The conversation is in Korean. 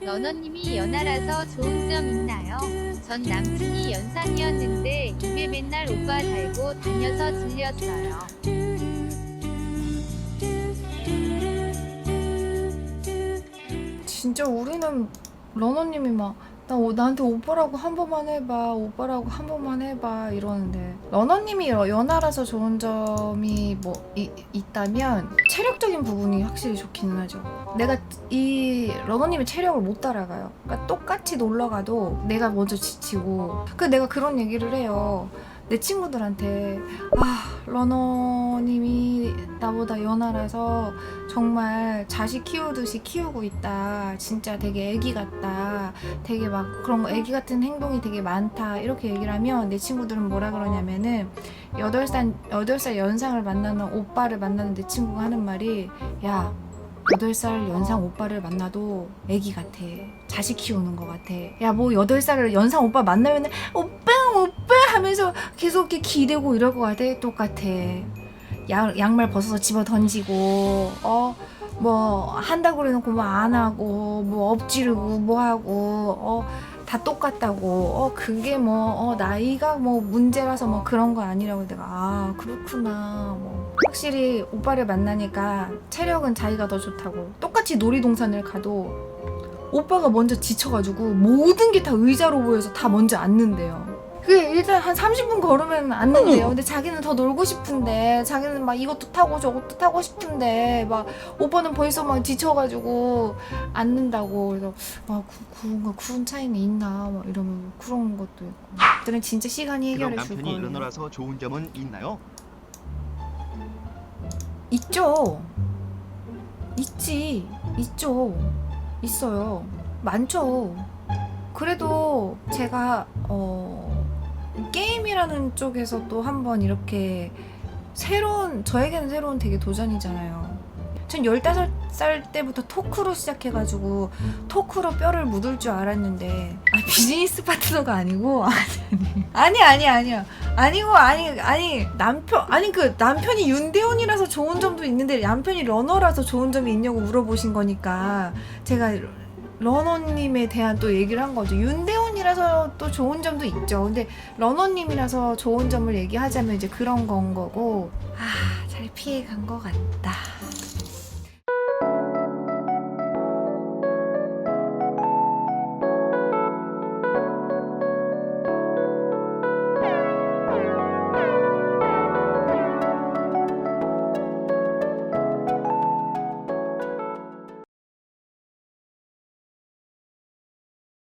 러너님이 연하라서 좋은 점 있나요? 전 남친이 연상이었는데 입에 맨날 오빠 달고 다녀서 질렸어요. 진짜 우리는 러너님이 막 나, 오- 나한테 오빠라고 한 번만 해봐 오빠라고 한 번만 해봐. 이러는데 러너님이 여- 연하라서 좋은 점이 뭐 이- 있다면 체력적인 부분이 확실히 좋기는 하죠. 내가 이 러너님의 체력을 못 따라가요. 그러니까 똑같이 놀러 가도 내가 먼저 지치고 그 내가 그런 얘기를 해요. 내 친구들한테 아 러너님이 나보다 연하라서 정말 자식 키우듯이 키우고 있다. 진짜 되게 애기 같다. 되게 막 그런 거 애기 같은 행동이 되게 많다. 이렇게 얘기를 하면 내 친구들은 뭐라 그러냐면은 8살 8살 연상을 만나는 오빠를 만나는 내 친구가 하는 말이 야 8살 연상 오빠를 만나도 애기 같아. 자식 키우는 것 같아. 야, 뭐 8살 연상 오빠 만나면은 오빠, 오빠 하면서 계속 이렇게 기대고 이럴 것 같아. 똑같아. 양, 양말 벗어서 집어 던지고, 어, 뭐, 한다고 그래놓고 뭐 안 하고, 뭐 엎지르고, 뭐 하고, 어, 다 똑같다고, 어, 그게 뭐, 어, 나이가 뭐 문제라서 뭐 그런 거 아니라고 내가, 아, 그렇구나, 뭐. 확실히 오빠를 만나니까 체력은 자기가 더 좋다고. 똑같이 놀이동산을 가도 오빠가 먼저 지쳐가지고 모든 게 다 의자로 보여서 다 먼저 앉는데요. 그게 일단 한 30분 걸으면 앉는데요. 근데 자기는 더 놀고 싶은데, 자기는 막 이것도 타고 저것도 타고 싶은데, 막 오빠는 벌써 막 지쳐가지고 앉는다고. 그래서 아, 그, 그런가 그런 차이는 있나? 막 이러면 그런 것도 있고. 그들은 진짜 시간이 그럼 해결해 줄 남편이 거예요. 러너라서 좋은 점은 있나요? 있죠. 있지. 있죠. 있어요. 많죠. 그래도 제가 어 게임이라는 쪽에서 또 한번 이렇게 새로운 저에게는 새로운 되게 도전이잖아요. 전 15살 때부터 토크로 시작해가지고 토크로 뼈를 묻을 줄 알았는데 아 비즈니스 파트너가 아니고 아니 아니 아니 아니야 아니고 아니 아니 남편 아니 그 남편이 윤대원이라서 좋은 점도 있는데 남편이 러너라서 좋은 점이 있냐고 물어보신 거니까 제가 러너님에 대한 또 얘기를 한 거죠. 윤대 원이라서 또 좋은 점도 있죠. 근데 러너님이라서 좋은 점을 얘기하자면 이제 그런 건 거고 아 잘 피해 간 것 같다.